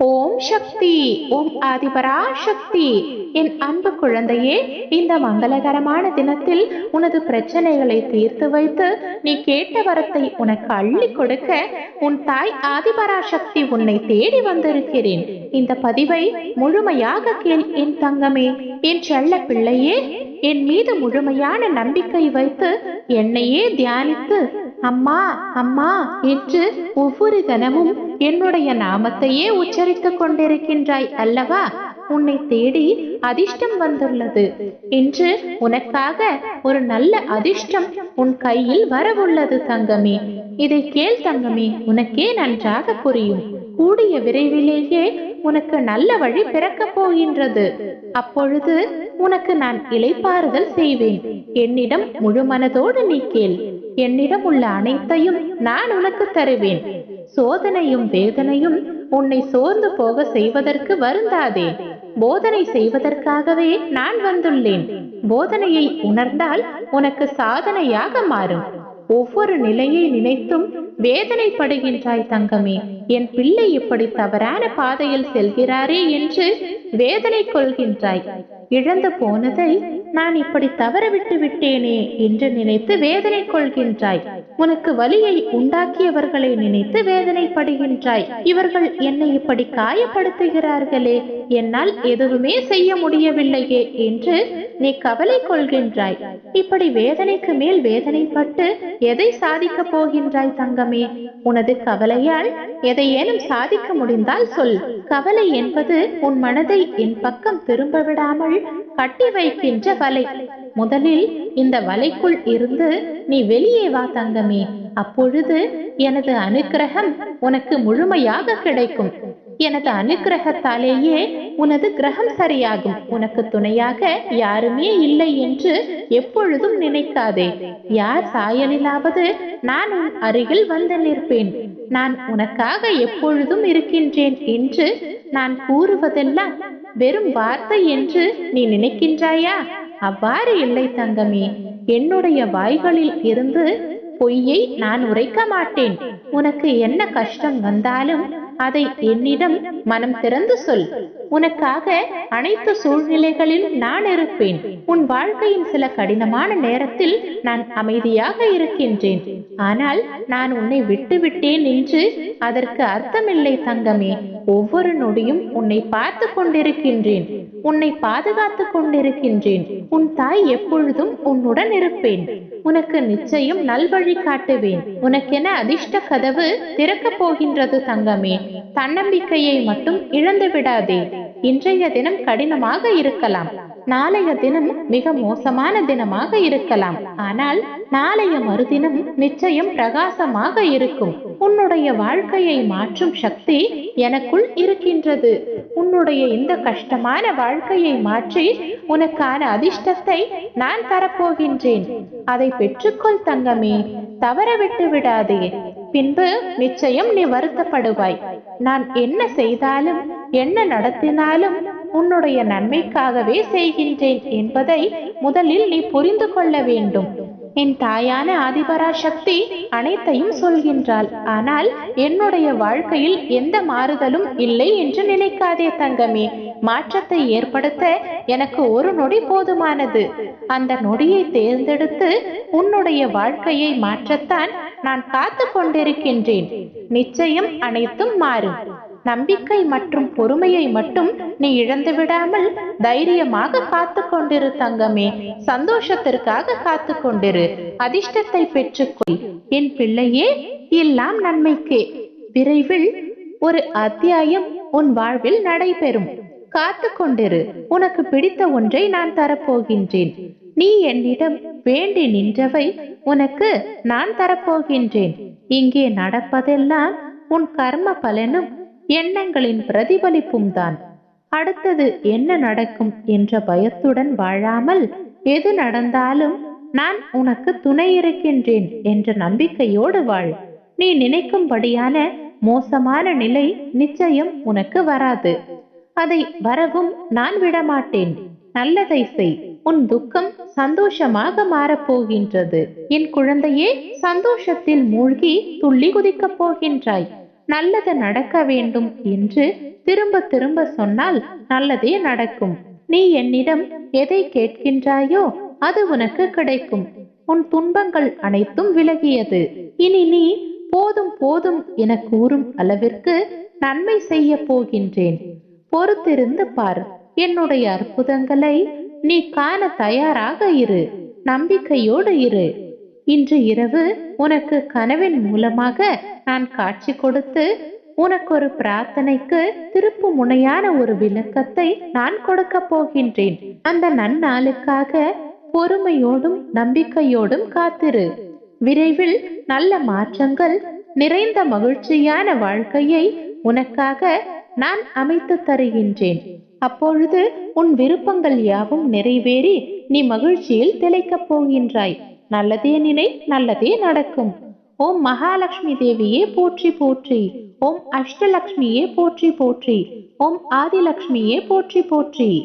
ஓம் சக்தி ஓம் ஆதிபரா சக்தி என் அன்பு குழந்தையே இந்த மங்களகரமான தினத்தில் உனது பிரச்சனைகளை தீர்த்து வைத்து நீ கேட்ட வரத்தை உனக்கு அள்ளி கொடுக்க உன் தாய் ஆதிபரா சக்தி உன்னை தேடி வந்திருக்கிறேன். இந்த பதிவை முழுமையாக கேள் என் தங்கமே. என் செல்ல பிள்ளையே என் மீது முழுமையான நம்பிக்கை வைத்து என்னையே தியானித்து அம்மா அம்மா என்று ஒவ்வொரு தினமும் என்னுடைய நாமத்தையே உச்சரித்துக் கொண்டிருக்கின்றாய் அல்லவா? உன்னை தேடி அதிர்ஷ்டம் வந்துள்ளது. இன்று உனக்காக ஒரு நல்ல அதிர்ஷ்டம் உன் கையில் வரவுள்ளது தங்கமே. இதை கேள் தங்கமே உனக்கே நன்றாக புரியும். கூடிய விரைவிலேயே உனக்கு நல்ல வழி பிறக்கப் போகின்றது. அப்பொழுது உனக்கு நான் இலைப்பாறுதல் செய்வேன். என்னிடம் முழு மனதோடு நீ கேள். என்னிடம் உள்ள அனைத்தையும் நான் உனக்கு தருவேன். சோதனையும் வேதனையும் உன்னை சோர்ந்து போக செய்வதற்கு வருந்தாதே. போதனை செய்வதற்காகவே நான் வந்துள்ளேன். போதனையை உணர்ந்தால் உனக்கு சாதனையாக மாறும். ஒவ்வொரு நிலையை நினைத்தும் வேதனைப்படுகின்றாய் தங்கமே. என் பிள்ளை இப்படி தவறான பாதையில் செல்கிறாரே என்று வேதனை கொள்கின்றாய். இழந்து போனதை நான் இப்படி தவறவிட்டு விட்டேனே என்று நினைத்து வேதனை கொள்கின்றாய். உனக்கு வலியை உண்டாக்கியவர்களை நினைத்து வேதனைப்படுகின்றாய். இவர்கள் என்னை இப்படி காயப்படுத்துகிறார்களே என்னால் எதுவுமே செய்ய முடியவில்லையே என்று நீ கவலை கொள்கின்றாய். இப்படி வேதனைக்கு மேல் வேதனைப்பட்டு எதை சாதிக்கப் போகின்றாய் தங்கமே? உனது கவலையால் எதையேனும் சாதிக்க முடிந்தால் சொல். கவலை என்பது உன் மனதை என் பக்கம் திரும்ப விடாமல் கட்டி வைக்கின்ற வலை. முதலில் இந்த வலைக்குள் இருந்து நீ வெளியே வா தங்கமே. அப்பொழுது எனது அனுக்கிரகம் உனக்கு முழுமையாக கிடைக்கும். எனது அனுக்கிரகத்தாலேயே உனது கிரகம் சரியாகும். உனக்கு துணையாக யாருமே இல்லை என்று எப்பொழுதும் நினைக்காதே. யார் சாயலிலாவது நான் உன் அருகில் வந்து நிற்பேன். நான் உனக்காக எப்பொழுதும் இருக்கின்றேன் என்று நான் கூறுவதெல்லாம் வெறும் வார்த்தை என்று நீ நினைக்கின்றாயா? அவ்வாறு இல்லை தங்கமே. என்னுடைய வாய்களில் இருந்து பொய்யை நான் உரைக்க மாட்டேன். உனக்கு என்ன கஷ்டம் வந்தாலும் அதை என்னிடம் மனம் திறந்து சொல். உனக்காக அனைத்து சூழ்நிலைகளிலும் நான் இருப்பேன். உன் வாழ்க்கையின் சில கடினமான நேரத்தில் நான் அமைதியாக இருக்கின்றேன். ஆனால் நான் உன்னை விட்டுவிட்டேன் என்று அதற்கு அர்த்தமில்லை தங்கமே. ஒவ்வொரு நொடியும் உன்னை பார்த்து கொண்டிருக்கின்றேன். உன்னை பாதுகாத்துக் கொண்டிருக்கின்றேன். உன் தாய் எப்பொழுதும் உன்னுடன் இருப்பேன். உனக்கு நிச்சயம் நல்வழி காட்டுவேன். உனக்கென அதிர்ஷ்ட கதவு திறக்கப் போகின்றது தங்கமே. தன்னம்பிக்கையை மட்டும் இழந்து விடாதே. இன்றைய தினம் கடினமாக இருக்கலாம். நாளைய தினம் மிக மோசமான தினமாக இருக்கலாம். ஆனால் நாளைய மறுதினம் நிச்சயம் பிரகாசமாக இருக்கும். உன்னுடைய வாழ்க்கையை மாற்றும் சக்தி எனக்குள் இருக்கின்றது. உன்னுடைய இந்த கஷ்டமான வாழ்க்கையை மாற்றி உனக்கான அதிர்ஷ்டத்தை நான் தரப்போகின்றேன். அதை பெற்றுக்கொள் தங்கமே. தவற விட்டு விடாதே. பின்பு நிச்சயம் நீ வருத்தப்படுவாய். நான் என்ன செய்தாலும் என்ன நடத்தினாலும் உன்னுடைய நன்மைக்காகவே செய்கின்றேன் என்பதை முதலில் நீ புரிந்து கொள்ள வேண்டும். என் தாயான ஆதிபரா சக்தி அனைத்தையும் சொல்கின்றாள். ஆனால் என்னுடைய வாழ்க்கையில் எந்த மாறுதலும் இல்லை என்று நினைக்காதே தங்கமே. மாற்றத்தை ஏற்படுத்த எனக்கு ஒரு நொடி போதுமானது. அந்த நொடியை தேர்ந்தெடுத்து உன்னுடைய வாழ்க்கையை மாற்றத்தான் நான் காத்து கொண்டிருக்கின்றேன். நிச்சயம் அனைத்தும் மாறும். நம்பிக்கை மற்றும் பொறுமையை மட்டும் நீ இழந்து விடாமல் தைரியமாக காத்து கொண்டிரு தங்கமே. சந்தோஷத்திற்காக காத்து கொண்டிரு. அதிர்ஷ்டத்தை பெற்றுக்கொள். என் பிள்ளையே எல்லாம் நன்மைக்கே. விரைவில் ஒரு அத்தியாயம் உன் வாழ்வில் நடைபெறும். காத்து கொண்டிரு. உனக்கு பிடித்த ஒன்றை நான் தரப்போகின்றேன். நீ என்னிடம் வேண்டி நின்றவை உனக்கு நான் தரப்போகின்றேன். இங்கே நடப்பதெல்லாம் உன் கர்ம பலனும் எண்ணங்களின் பிரதிபலிப்பும் தான். அடுத்தது என்ன நடக்கும் என்ற பயத்துடன் வாழாமல் எது நடந்தாலும் நான் உனக்கு துணை இருக்கின்றேன் என்ற நம்பிக்கையோடு வாழ். நீ நினைக்கும்படியான மோசமான நிலை நிச்சயம் உனக்கு வராது. அதை வரவும் நான் விடமாட்டேன். நல்லதை செய். உன் துக்கம் சந்தோஷமாக மாறப்போகின்றது. என் குழந்தையே சந்தோஷத்தில் மூழ்கி துள்ளி குதிக்கப் போகின்றாய். நல்லது நடக்க வேண்டும் என்று திரும்ப திரும்ப சொன்னால் நல்லதே நடக்கும். நீ என்னிடம் எதை கேட்கின்றாயோ அது உனக்கு கிடைக்கும். உன் துன்பங்கள் அனைத்தும் விலகியது. இனி நீ போதும் போதும் என கூறும் அளவிற்கு நன்மை செய்ய போகின்றேன். பொறுத்திருந்து பார். என்னுடைய அற்புதங்களை நீ காண தயாராக இரு. நம்பிக்கையோடு இரு. இன்று இரவு உனக்கு கனவின் மூலமாக நான் காட்சி கொடுத்து உனக்கு ஒரு பிரார்த்தனைக்கு திருப்பு முனையான ஒரு விளக்கத்தை நான் கொடுக்க போகின்றேன். அந்த நன்னாளுக்காக பொறுமையோடும் நம்பிக்கையோடும் காத்திரு. விரைவில் நல்ல மாற்றங்கள் நிறைந்த மகிழ்ச்சியான வாழ்க்கையை உனக்காக நான் அமைத்து தருகின்றேன். அப்பொழுது உன் விருப்பங்கள் யாவும் நிறைவேறி நீ மகிழ்ச்சியில் திளைக்கப் போகின்றாய். நல்லதே நினை நல்லதே நடக்கும். ஓம் மகாலட்சுமி தேவியே போற்றி போற்றி. ஓம் அஷ்டலக்ஷ்மியே போற்றி போற்றி. ஓம் ஆதிலக்ஷ்மியே போற்றி போற்றி.